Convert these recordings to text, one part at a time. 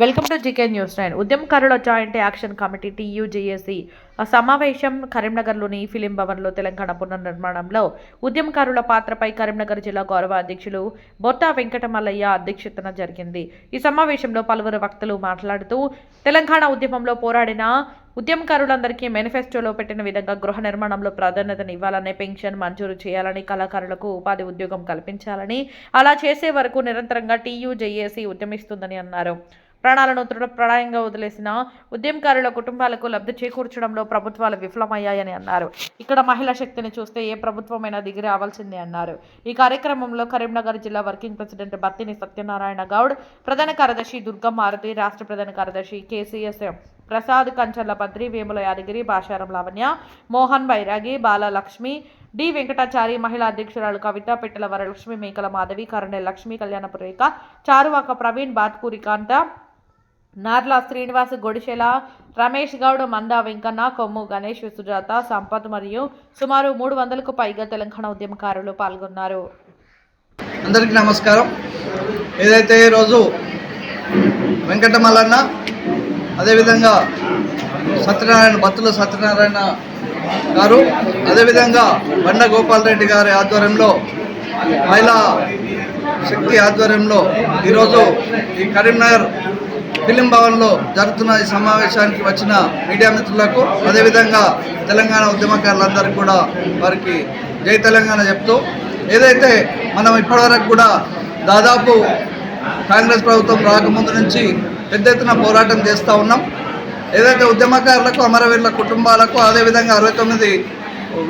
Welcome to GK news nine. ఉద్యమకారుల joint action committee TUJAC. సమావేశం కరీంనగర్లోని ఫిలిం భవన్లో తెలంగాణ పునర్నిర్మాణంలో. ఉద్యమకారుల పాత్రపై కరీంనగర్ జిల్లా గౌరవ అధ్యక్షులు బొత్తా వెంకటమల్లయ్య అధ్యక్షతన జరిగింది. ఈ సమావేశంలో పలువురు వక్తలు మాట్లాడుతూ తెలంగాణ ఉద్యమంలో పోరాడిన ఉద్యమకారులందరికీ మేనిఫెస్టోలో పెట్టిన విధంగా గృహ నిర్మాణంలో ప్రాధాన్యతను ఇవ్వాలని పెన్షన్ మంజూరు చేయాలని కళాకారులకు ఉపాధి ఉద్యోగం కల్పించాలని అలా చేసే వరకు నిరంతరంగా టీయూజేఏసీ ఉద్యమిస్తుందని అన్నారు. ప్రాణాలను తృణప్రాయంగా వదిలేసిన ఉద్యమకారుల కుటుంబాలకు లబ్ధి చేకూర్చడంలో ప్రభుత్వాలు విఫలమయ్యాయని అన్నారు. ఇక్కడ మహిళా శక్తిని చూస్తే ఏ ప్రభుత్వమైనా దిగి రావాల్సిందే అన్నారు. ఈ కార్యక్రమంలో కరీంనగర్ జిల్లా వర్కింగ్ ప్రెసిడెంట్ బత్తిని సత్యనారాయణ గౌడ్ ప్రధాన కార్యదర్శి దుర్గా మారుతి రాష్ట్ర ప్రధాన కార్యదర్శి K C S Prasad Kancharla Badri Vemula Yadagiri Basharam Lavanya Mohan Bairagi Balalakshmi D Venkatachari మహిళా అధ్యక్షురాలు కవిత పెట్టెల వరలక్ష్మి మేకల మాధవి కరణె లక్ష్మి కళ్యాణపురేఖ చారువాక ప్రవీణ్ బాత్కూరి కాంత నార్ల శ్రీనివాస్ గొడిశెల రమేష్ గౌడ్ మందా వెంకన్న కొమ్ము గణేష్ సుజాత సంపత్ మరియు సుమారు మూడు వందలకు పైగా తెలంగాణ ఉద్యమకారులు పాల్గొన్నారు. అందరికీ నమస్కారం. ఏదైతే ఈరోజు వెంకటమల్లన్న అదేవిధంగా సత్యనారాయణ భక్తుల సత్యనారాయణ గారు అదేవిధంగా బండ గోపాల్ రెడ్డి గారి ఆధ్వర్యంలో మహిళా శక్తి ఆధ్వర్యంలో ఈరోజు ఈ కరీంనగర్ ఫిలిం భవన్లో జరుగుతున్న ఈ సమావేశానికి వచ్చిన మీడియా మిత్రులకు అదేవిధంగా తెలంగాణ ఉద్యమకారులందరికీ కూడా వారికి జై తెలంగాణ చెప్తూ ఏదైతే మనం ఇప్పటివరకు కూడా దాదాపు కాంగ్రెస్ ప్రభుత్వం రాకముందు నుంచి పెద్ద ఎత్తున పోరాటం చేస్తూ ఉన్నాం. ఏదైతే ఉద్యమకారులకు అమరవీరుల కుటుంబాలకు అదేవిధంగా అరవై తొమ్మిది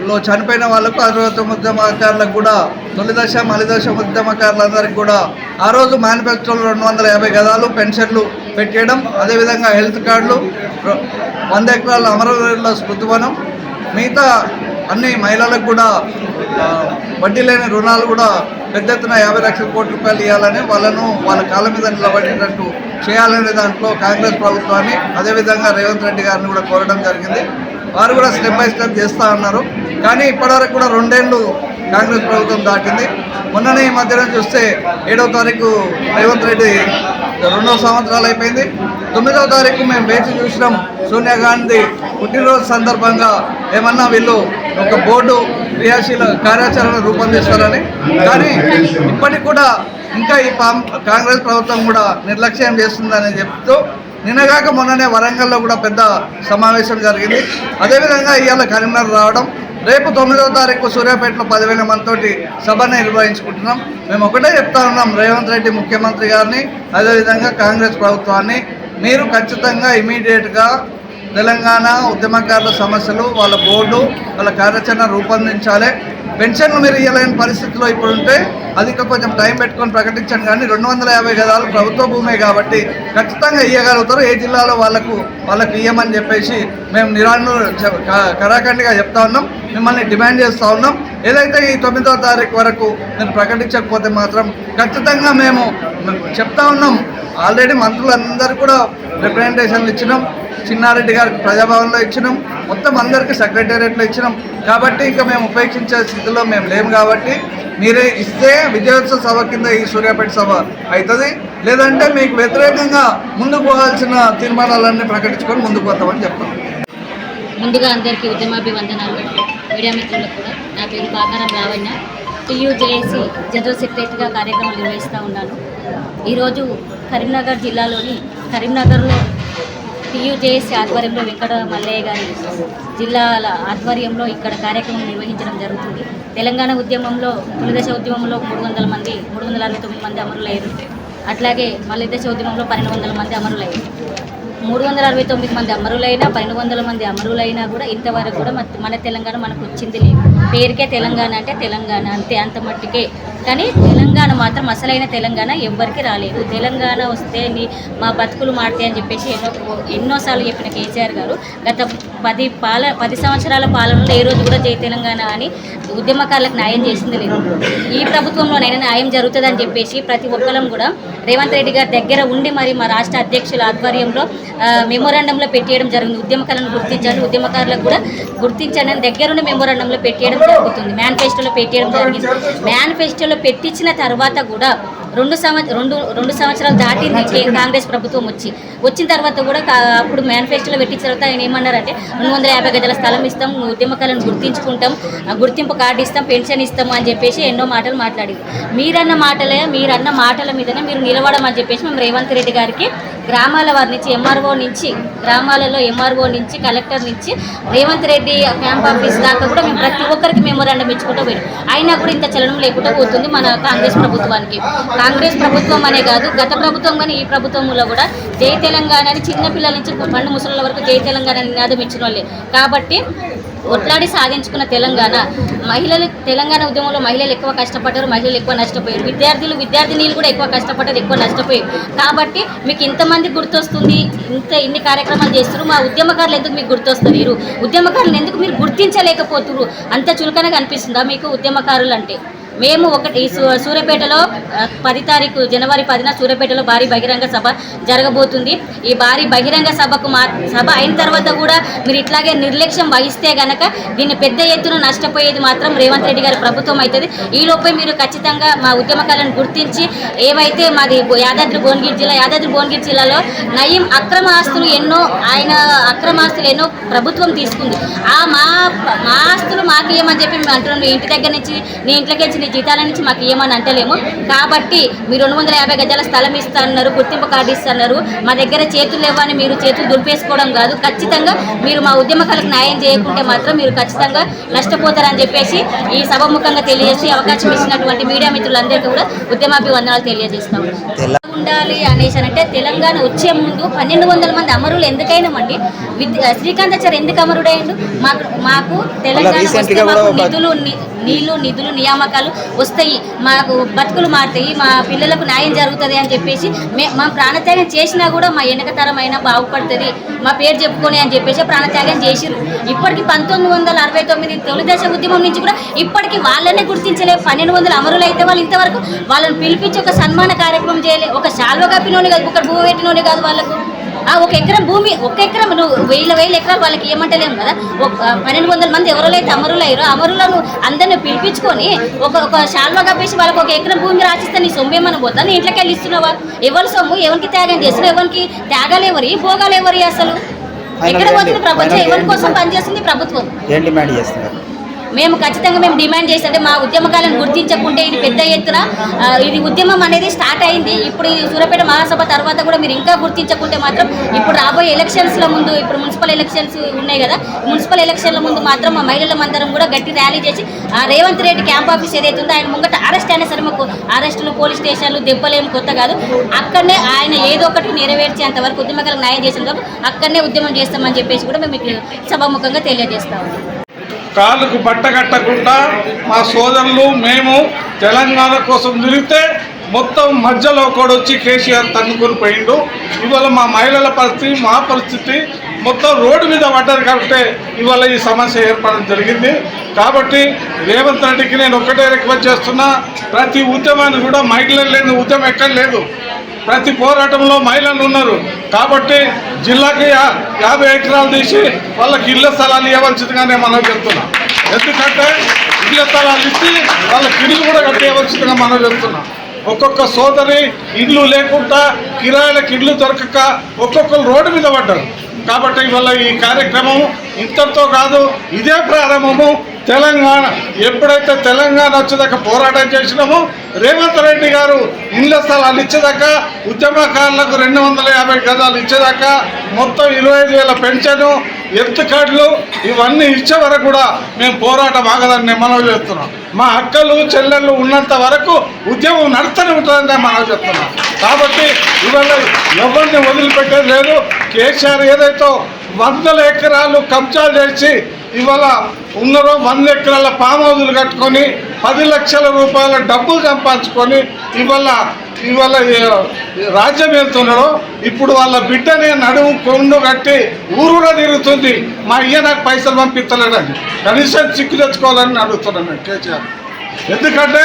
లో చనిపోయిన వాళ్ళకు అరవై తొమ్మిది ఉద్యమకారులకు కూడా తొలి దశ మలి దశ ఉద్యమకారులందరికీ కూడా ఆ రోజు మేనిఫెస్టోలో రెండు వందల యాభై గదాలు పెన్షన్లు పెట్టేయడం అదేవిధంగా హెల్త్ కార్డులు వంద ఎకరాల అమరవీరుల స్మృతివనం మిగతా అన్ని మహిళలకు కూడా వడ్డీ లేని రుణాలు కూడా పెద్ద ఎత్తున యాభై లక్షల కోట్ల రూపాయలు ఇవ్వాలని వాళ్ళను వాళ్ళ కాళ్ళ మీద నిలబడేటట్టు చేయాలనే దాంట్లో కాంగ్రెస్ ప్రభుత్వాన్ని అదేవిధంగా రేవంత్ రెడ్డి గారిని కూడా కోరడం జరిగింది. వారు కూడా స్టెప్ బై స్టెప్ చేస్తూ ఉన్నారు. కానీ ఇప్పటివరకు కూడా రెండేళ్ళు కాంగ్రెస్ ప్రభుత్వం దాటింది. మొన్ననే ఈ మధ్యన చూస్తే ఏడవ తారీఖు రేవంత్ రెడ్డి రెండవ సంవత్సరాలు అయిపోయింది. తొమ్మిదవ తారీఖు మేము వేచి చూసినాం సోనియా గాంధీ పుట్టినరోజు సందర్భంగా ఏమన్నా వీళ్ళు ఒక బోర్డు క్రియాశీల కార్యాచరణ రూపొందిస్తారని. కానీ ఇప్పటికి కూడా ఇంకా ఈ కాంగ్రెస్ ప్రభుత్వం కూడా నిర్లక్ష్యం చేస్తుందని చెప్తూ నిన్నగాక మొన్ననే వరంగల్లో కూడా పెద్ద సమావేశం జరిగింది. అదేవిధంగా ఇవాళ కరీంనగర్ రావడం రేపు తొమ్మిదవ తారీఖు సూర్యాపేటలో పదివేల మందితోటి సభను నిర్వహించుకుంటున్నాం. మేము ఒకటే చెప్తా ఉన్నాం రేవంత్ రెడ్డి ముఖ్యమంత్రి గారిని అదేవిధంగా కాంగ్రెస్ ప్రభుత్వాన్ని. మీరు ఖచ్చితంగా ఇమీడియట్గా తెలంగాణ ఉద్యమకారుల సమస్యలు వాళ్ళ బోర్డు వాళ్ళ కార్యాచరణ రూపొందించాలి. పెన్షన్లు మీరు ఇవ్వలేని పరిస్థితిలో ఇప్పుడు ఉంటే అది ఇంకా కొంచెం టైం పెట్టుకొని ప్రకటించండి. కానీ రెండు వందల యాభై గదాలు ప్రభుత్వ భూమే కాబట్టి ఖచ్చితంగా ఇవ్వగలుగుతారు ఏ జిల్లాలో వాళ్ళకు వాళ్ళకి ఇవ్వమని చెప్పేసి మేము నిరాను కరాఖండిగా చెప్తా ఉన్నాం. మిమ్మల్ని డిమాండ్ చేస్తూ ఉన్నాం. ఏదైతే ఈ తొమ్మిదవ తారీఖు వరకు నేను ప్రకటించకపోతే మాత్రం ఖచ్చితంగా మేము మేము చెప్తా ఉన్నాం. ఆల్రెడీ మంత్రులందరూ కూడా రిప్రజెంటేషన్లు ఇచ్చినాం. చిన్నారెడ్డి గారికి ప్రజాభవన్లో ఇచ్చినాం. మొత్తం అందరికీ సెక్రటేరియట్లో ఇచ్చినాం. కాబట్టి ఇంకా మేము ఉపేక్షించే స్థితిలో మేము లేము కాబట్టి మీరే ఇస్తే విజయోత్సవ సభ కింద ఈ సూర్యాపేట సభ అవుతుంది లేదంటే మీకు వ్యతిరేకంగా ముందుకు పోవాల్సిన తీర్మానాలన్నీ ప్రకటించుకొని ముందుకు పోతామని చెప్తాం ముందుగా అందరికీ ఉద్యమాభివందనాలు. మీడియా మిత్రులకు కూడా నా పేరు బాగారం లావణ్య టీయూజేఏసీ జనరల్ సెక్రటరీగా కార్యక్రమం నిర్వహిస్తూ ఉన్నాను. ఈరోజు కరీంనగర్ జిల్లాలోని కరీంనగర్లో టీయూజేఏసీ ఆధ్వర్యంలో వెంకట మల్లయ్య గారి జిల్లాల ఆధ్వర్యంలో ఇక్కడ కార్యక్రమం నిర్వహించడం జరుగుతుంది. తెలంగాణ ఉద్యమంలో తొలిదశ ఉద్యమంలో మూడు వందల మంది మూడు వందల అరవై తొమ్మిది మంది అమరులయ్యారు. అట్లాగే మళ్ళీ దశ ఉద్యమంలో పన్నెండు వందల మంది అమరులయ్యారు. మూడు వందల అరవై తొమ్మిది మంది అమరులైనా పన్నెండు వందల మంది అమరులైనా కూడా ఇంతవరకు కూడా మన- మన తెలంగాణ మనకు వచ్చింది లేదు. పేరుకే తెలంగాణ అంటే తెలంగాణ అంతే అంత మట్టుకే. కానీ తెలంగాణ మాత్రం అసలైన తెలంగాణ ఎవ్వరికి రాలేదు. తెలంగాణ వస్తే నీ మా బతుకులు మాడితే అని చెప్పేసి ఎన్నో ఎన్నోసార్లు చెప్పిన కేసీఆర్ గారు. గత పది పాల పది సంవత్సరాల పాలనలో ఏ రోజు కూడా జై తెలంగాణ అని ఉద్యమకారులకు న్యాయం చేసింది లేదు. ఈ ప్రభుత్వంలోనైనా న్యాయం జరుగుతుందని చెప్పేసి ప్రతి ఒక్కరం కూడా రేవంత్ రెడ్డి గారి దగ్గర ఉండి మరి మా రాష్ట్ర అధ్యక్షుల ఆధ్వర్యంలో మెమోరాండంలో పెట్టేయడం జరిగింది. ఉద్యమకారులను గుర్తించండి. ఉద్యమకారులకు కూడా గుర్తించండి దగ్గరుండి మెమోరాండంలో పెట్టేయడం జరుగుతుంది. మేనిఫెస్టోలో పెట్టేయడం జరిగింది. మేనిఫెస్టోలో పెట్టించిన తర్వాత కూడా రెండు సంవత్సరం రెండు రెండు సంవత్సరాలు దాటింది కాంగ్రెస్ ప్రభుత్వం వచ్చి. వచ్చిన తర్వాత కూడా అప్పుడు మేనిఫెస్టోలో పెట్టిన తర్వాత ఆయన ఏమన్నారంటే రెండు వందల యాభై గజాల స్థలం ఇస్తాం ఉద్యమకాలను గుర్తించుకుంటాం గుర్తింపు కార్డు ఇస్తాం పెన్షన్ ఇస్తాం అని చెప్పేసి ఎన్నో మాటలు మాట్లాడారు మీరన్న మాటలే మీరన్న మాటల మీదనే మీరు నిలవడమని చెప్పేసి మేము రేవంత్ రెడ్డి గారికి గ్రామాల వారి నుంచి ఎంఆర్ఓ నుంచి గ్రామాలలో ఎంఆర్ఓ నుంచి కలెక్టర్ నుంచి రేవంత్ రెడ్డి క్యాంప్ ఆఫీస్ దాకా కూడా మేము ప్రతి ఒక్కరికి మెమోరాండం ఇచ్చుకుంటూ పోయాం అయినా కూడా ఇంత చలనం లేకుండా పోతుంది మన కాంగ్రెస్ ప్రభుత్వానికి. కాంగ్రెస్ ప్రభుత్వం అనే కాదు గత ప్రభుత్వం కానీ ఈ ప్రభుత్వంలో కూడా జై తెలంగాణ అని చిన్న పిల్లల నుంచి పండు ముసలిల వరకు జై తెలంగాణ నినాదం ఇచ్చిన వాళ్ళే. కాబట్టి కొట్లాడి సాధించుకున్న తెలంగాణ. మహిళలు తెలంగాణ ఉద్యమంలో మహిళలు ఎక్కువ కష్టపడ్డారు మహిళలు ఎక్కువ నష్టపోయారు. విద్యార్థులు విద్యార్థినీలు కూడా ఎక్కువ కష్టపడ్డారు ఎక్కువ నష్టపోయారు. కాబట్టి మీకు ఇంతమంది గుర్తొస్తుంది ఇంత ఇన్ని కార్యక్రమాలు చేస్తారు మా ఉద్యమకారులు ఎందుకు మీకు గుర్తొస్తారు మీరు ఎందుకు మీరు గుర్తించలేకపోతున్నారు? అంత చులకనగా అనిపిస్తుందా మీకు ఉద్యమకారులు అంటే? మేము ఒకటి ఈ సూ- సూర్యాపేటలో పది తారీఖు జనవరి పదిన సూర్యాపేటలో భారీ బహిరంగ సభ జరగబోతుంది. ఈ భారీ బహిరంగ సభకు మా సభ అయిన తర్వాత కూడా మీరు ఇట్లాగే నిర్లక్ష్యం వహిస్తే గనక దీన్ని పెద్ద ఎత్తున నష్టపోయేది మాత్రం రేవంత్ రెడ్డి గారి ప్రభుత్వం అవుతుంది. ఈలోపే మీరు ఖచ్చితంగా మా ఉద్యమకాలను గుర్తించి ఏవైతే మాది యాదాద్రి భువనగిరి జిల్లా యాదాద్రి భువనగిరి జిల్లాలో నయం అక్రమ ఆస్తులు ఎన్నో ఆయన అక్రమ ఆస్తులు ఎన్నో ప్రభుత్వం తీసుకుంది. ఆ మా మా ఆస్తులు మాకు ఏమని చెప్పి మేము అంటున్నాం. ఇంటి దగ్గర నుంచి నీ ఇంట్లోకి వచ్చి జీతాల నుంచి మాకు ఇవ్వమని అంటలేము. కాబట్టి మీరు రెండు వందల యాభై గజాల స్థలం ఇస్తున్నారు గుర్తింపు కార్డు ఇస్తున్నారు. మా దగ్గర చేతులు ఇవ్వని మీరు చేతులు దులిపేసుకోవడం కాదు. ఖచ్చితంగా మీరు మా ఉద్యమకాలకు న్యాయం చేయకుంటే మాత్రం మీరు ఖచ్చితంగా నష్టపోతారని చెప్పేసి ఈ సభముఖంగా తెలియజేసి అవకాశం ఇచ్చినటువంటి మీడియా మిత్రులందరికీ కూడా ఉద్యమాభివందనాలు తెలియజేస్తాం ఉండాలి అనేసి అని అంటే తెలంగాణ వచ్చే ముందు పన్నెండు వందల మంది అమరులు ఎందుకైనామండి విద్య శ్రీకాంతాచారి ఎందుకు అమరుడైండు? మాకు మాకు తెలంగాణ నిధులు నీళ్ళు నిధులు నియామకాలు వస్తాయి మాకు బతుకులు మారుతాయి మా పిల్లలకు న్యాయం జరుగుతుంది అని చెప్పేసి మే మా ప్రాణత్యాగం చేసినా కూడా మా వెనకతరం అయినా బాగుపడుతుంది. మా పేరు చెప్పుకొని అని చెప్పేసి ప్రాణత్యాగం చేసిరు ఇప్పటికి పంతొమ్మిది వందల అరవై తొమ్మిది తొలి దశ ఉద్యమం నుంచి కూడా ఇప్పటికి వాళ్ళనే గుర్తించలే. పన్నెండు వందల అమరులు అయితే వాళ్ళు ఇంతవరకు వాళ్ళని పిలిపించి ఒక సన్మాన కార్యక్రమం చేయలే. ఒక శాల్వ కప్పినోని కాదు ఒక భూ పెట్టినోని కాదు వాళ్ళకు. ఒక ఎకరం భూమి ఒక ఎకరం నువ్వు వేల వేల ఎకరాలు వాళ్ళకి ఏమంటలేము కదా. ఒక పన్నెండు వందల మంది ఎవరైతే అమరులు అయ్యారో అమరులను అందరిని పిలిపించుకొని ఒక ఒక శాల్వా కప్పేసి వాళ్ళకి ఒక ఎకరం భూమి రాసిస్తే నీ సొమ్ము ఏమన్నా పోతా నీ ఇంట్లోకి వెళ్ళి ఇస్తున్నావా? ఎవరి సొమ్ము ఎవరికి త్యాగం చేస్తున్నావు ఎవరికి త్యాగాలు ఎవరి భోగాలు ఎవరి అసలు? ఎక్కడ పోతుంది ప్రభుత్వం? ఎవరి కోసం పనిచేస్తుంది ప్రభుత్వం? ఏం డిమాండ్ చేస్తున్నారు. మేము ఖచ్చితంగా మేము డిమాండ్ చేస్తుంటే మా ఉద్యమకాలను గుర్తించకుంటే ఇది పెద్ద ఎత్తున ఇది ఉద్యమం అనేది స్టార్ట్ అయింది. ఇప్పుడు ఈ సూర్యాపేట మహాసభ తర్వాత కూడా మీరు ఇంకా గుర్తించకుంటే మాత్రం ఇప్పుడు రాబోయే ఎలక్షన్స్ల ముందు ఇప్పుడు మున్సిపల్ ఎలక్షన్స్ ఉన్నాయి కదా మున్సిపల్ ఎలక్షన్ల ముందు మాత్రం మా మహిళల కూడా గట్టి ర్యాలీ చేసి ఆ రేవంత్ రెడ్డి క్యాంప్ ఆఫీస్ ఏదైతే ఉందో ఆయన ముంగట అరెస్ట్ అయినా సరే మాకు అరెస్టులు పోలీస్ స్టేషన్లు దెబ్బలేం కొత్త కాదు. అక్కడనే ఆయన ఏదో ఒకటి నెరవేర్చేంత వరకు ఉద్యమకాలకు న్యాయం చేసిన వరకు అక్కడనే ఉద్యమం చేస్తామని చెప్పేసి కూడా మేము మీకు సభాముఖంగా తెలియజేస్తాము కాళ్ళకు బట్ట కట్టకుండా మా సోదరులు మేము తెలంగాణ కోసం తిరిగితే మొత్తం మధ్యలో ఒకడు వచ్చి కేసీఆర్ తన్నుకొని పోయిండు. ఇవాళ మా మహిళల పరిస్థితి మా పరిస్థితి మొత్తం రోడ్డు మీద పడ్డారు కాబట్టి ఇవాళ ఈ సమస్య ఏర్పడడం జరిగింది. కాబట్టి రేవంత్ రెడ్డికి నేను ఒక్కటే రిక్వెస్ట్ చేస్తున్నా ప్రతి ఉద్యమాన్ని కూడా మహిళలు లేని ఉద్యమం ఎక్కడ లేదు. ప్రతి పోరాటంలో మహిళలు ఉన్నారు. కాబట్టి జిల్లాకి యాభై ఎకరాలు తీసి వాళ్ళకి ఇళ్ళ స్థలాలు ఇవ్వవలసిందిగానే మనం చెప్తున్నాం ఎందుకంటే ఇళ్ళ స్థలాలు ఇచ్చి వాళ్ళకి ఇల్లు కూడా కట్టేయవలసిందిగా మనం చెప్తున్నాం ఒక్కొక్క సోదరి ఇల్లు లేకుండా కిరాయిలకు ఇల్లు దొరకక ఒక్కొక్కరు రోడ్డు మీద పడ్డారు. కాబట్టి ఇవాళ ఈ కార్యక్రమం ఇంతటితో కాదు ఇదే ప్రారంభము. తెలంగాణ ఎప్పుడైతే తెలంగాణ వచ్చేదాకా పోరాటం చేసినామో రేవంత్ రెడ్డి గారు ఇళ్ళ స్థలాలు ఇచ్చేదాకా ఉద్యమకారులకు రెండు వందల యాభై గజాలు ఇచ్చేదాకా మొత్తం ఇరవై ఐదు వేల పెన్షన్ ఎత్తు కార్డులు ఇవన్నీ ఇచ్చే వరకు కూడా మేము పోరాటం ఆగదని నేను మనవి చేస్తున్నాం. మా అక్కలు చెల్లెళ్ళు ఉన్నంత వరకు ఉద్యమం నడుస్తూనే ఉంటుందని నేను మనవి చెప్తున్నాం కాబట్టి ఇవాళ ఎవరిని వదిలిపెట్టేది లేదు. కేసీఆర్ ఏదైతే వందల ఎకరాలు కబ్జాలు చేసి ఇవాళ ఉన్నారో వంద ఎకరాల పామ్ హౌజులు కట్టుకొని పది లక్షల రూపాయల డబ్బులు సంపాదించుకొని ఇవాళ ఇవాళ రాజ్యం వెళ్తున్నాడో ఇప్పుడు వాళ్ళ బిడ్డని నడుము కొండు కట్టి ఊరుగా తిరుగుతుంది. మా అయ్య నాకు పైసలు పంపిస్తలేడని కనీసం చిక్కు తెచ్చుకోవాలని అడుగుతున్నాను కేసీఆర్. ఎందుకంటే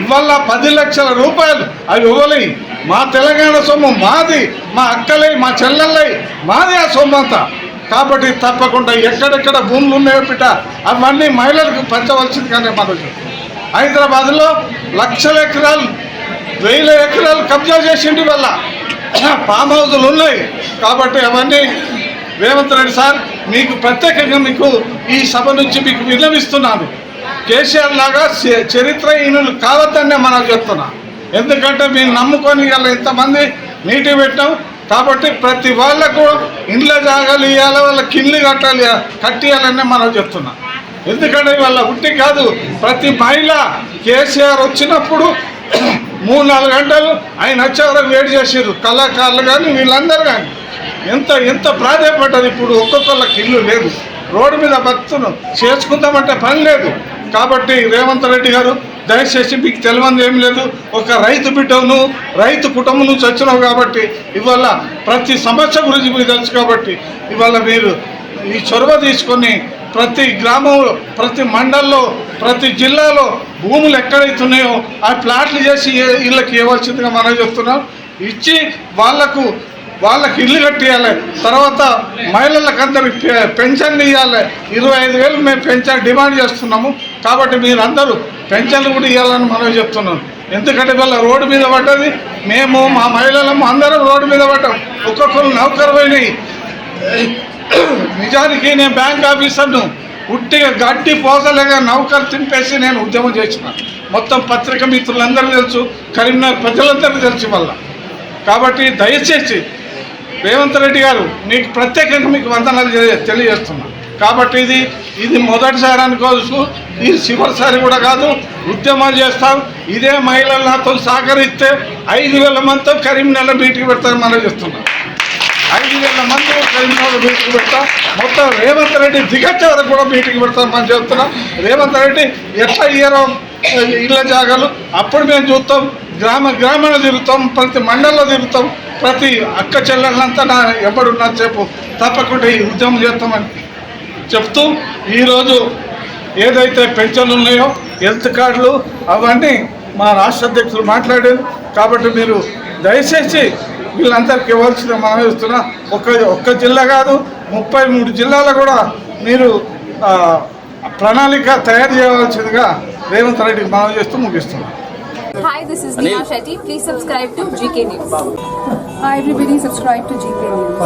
ఇవాళ పది లక్షల రూపాయలు అవి ఇవ్వలే. మా తెలంగాణ సొమ్ము మాది మా అక్కలై మా చెల్లెళ్ళై మాది ఆ సొమ్ము అంతా కాబట్టి తప్పకుండా ఎక్కడెక్కడ భూములు ఉన్నాయో బిడ్డ అవన్నీ మహిళలకు పంచవలసిందిగానే మనకు హైదరాబాద్లో లక్షల ఎకరాలు వేల ఎకరాలు కబ్జా చేసిండు వల్ల ఫామ్ హౌజులు ఉన్నాయి. కాబట్టి అవన్నీ రేవంత్ రెడ్డి సార్ మీకు ప్రత్యేకంగా మీకు ఈ సభ నుంచి మీకు విన్నవిస్తున్నాను. కేసీఆర్ లాగా చ- చరిత్రహీనులు కావద్దనే మనం చెప్తున్నా. ఎందుకంటే మీరు నమ్ముకొని ఇలా ఇంతమంది నీటి పెట్టాం. కాబట్టి ప్రతి వాళ్ళకు ఇండ్ల జాగాలు ఇవ్వాలి వాళ్ళకి కిళ్ళు కట్టాలి కట్టియాలనే మనం చెప్తున్నాం. ఎందుకంటే వాళ్ళ ఉట్టి కాదు ప్రతి మహిళ కేసీఆర్ వచ్చినప్పుడు మూడు నాలుగు గంటలు ఆయన వచ్చే వరకు వెయిట్ చేసారు కళాకారులు కానీ వీళ్ళందరూ కానీ. ఎంత ఎంత ప్రాధాన్యపడ్డది ఇప్పుడు? ఒక్కొక్కళ్ళకి ఇల్లు లేదు. రోడ్డు మీద బతుకుతున్నాం చేసుకుందామంటే పని లేదు. కాబట్టి రేవంత్ రెడ్డి గారు దయచేసి మీకు తెలియంది ఏం లేదు. ఒక రైతు బిడ్డను రైతు కుటుంబం నుంచి వచ్చినావు కాబట్టి ఇవాళ ప్రతి సమస్య గురించి మీకు తెలుసు కాబట్టి ఇవాళ మీరు ఈ చొరవ తీసుకొని ప్రతి గ్రామంలో ప్రతి మండల్లో ప్రతి జిల్లాలో భూములు ఎక్కడైతున్నాయో ఆ ప్లాట్లు చేసి ఇళ్ళకి ఇవ్వాల్సిందిగా మనం చెప్తున్నాం. ఇచ్చి వాళ్ళకు వాళ్ళకి ఇల్లు కట్టియాలి. తర్వాత మహిళలకు అందరికి పెన్షన్లు ఇవ్వాలి ఇరవై ఐదు వేలు మేము పెన్షన్ డిమాండ్ చేస్తున్నాము. కాబట్టి మీరందరూ పెన్షన్లు కూడా ఇవ్వాలని మనం చెప్తున్నాం ఎందుకంటే వాళ్ళ రోడ్డు మీద పడ్డది. మేము మా మహిళలము అందరం రోడ్డు మీద పడ్డాం. ఒక్కొక్కరు నౌకరు పోయినాయి. నిజానికి నేను బ్యాంక్ ఆఫీసర్ను. ఉట్టిగా గడ్డి పోసలేగా నౌకరు తింపేసి నేను ఉద్యమం చేసిన. మొత్తం పత్రిక మిత్రులందరూ తెలుసు. కరీంనగర్ ప్రజలందరూ తెలుసు వల్ల కాబట్టి దయచేసి రేవంత్ రెడ్డి గారు మీకు ప్రత్యేకంగా మీకు వందనాలు తెలియజేస్తున్నాను తెలియజేస్తున్నా. కాబట్టి ఇది ఇది మొదటిసారి అనుకోవచ్చు. ఇది చివరిసారి కూడా కాదు ఉద్యమాలు చేస్తాం. ఇదే మహిళలు నాతో సహకరిస్తే ఐదు వేల మందితో కరీంనగర్ మీటింగ్ పెడతారని మనం చేస్తున్నాం ఐదు వేల మంది కరీంనగర్ మీటింగ్ పెడతాం. మొత్తం రేవంత్ రెడ్డి దిగచ్చే వరకు కూడా మీటింగ్ పెడతాం మనం చెప్తున్నాం. రేవంత్ రెడ్డి ఎట్లా ఇయ్యరో ఇళ్ళ జాగాలు? అప్పుడు మేము చూస్తాం. గ్రామ గ్రామాల తిరుగుతాం. ప్రతి మండలంలో తిరుగుతాం. ప్రతి అక్క చెల్లెళ్ళంతా నా ఎవడున్నా చెప్పు. తప్పకుండా ఈ ఉద్యమం చేస్తామని. చెప్తూ ఈరోజు ఏదైతే పెన్షన్లు ఉన్నాయో హెల్త్ కార్డులు అవన్నీ మా రాష్ట్ర అధ్యక్షులు మాట్లాడారు కాబట్టి మీరు దయచేసి వీళ్ళందరికీ ఇవ్వాల్సిన మనం ఇస్తున్నా ఒక్క ఒక్క జిల్లా కాదు ముప్పై మూడు జిల్లాలో కూడా మీరు ఆ, ప్రణాళిక తయారు చేయవలసిందిగా రేవంత్ రెడ్డికి మనం చేస్తూ ముగిస్తున్నాం Hi, this is Neha Shetty. Please subscribe to GK News. Hi everybody, subscribe to GK News.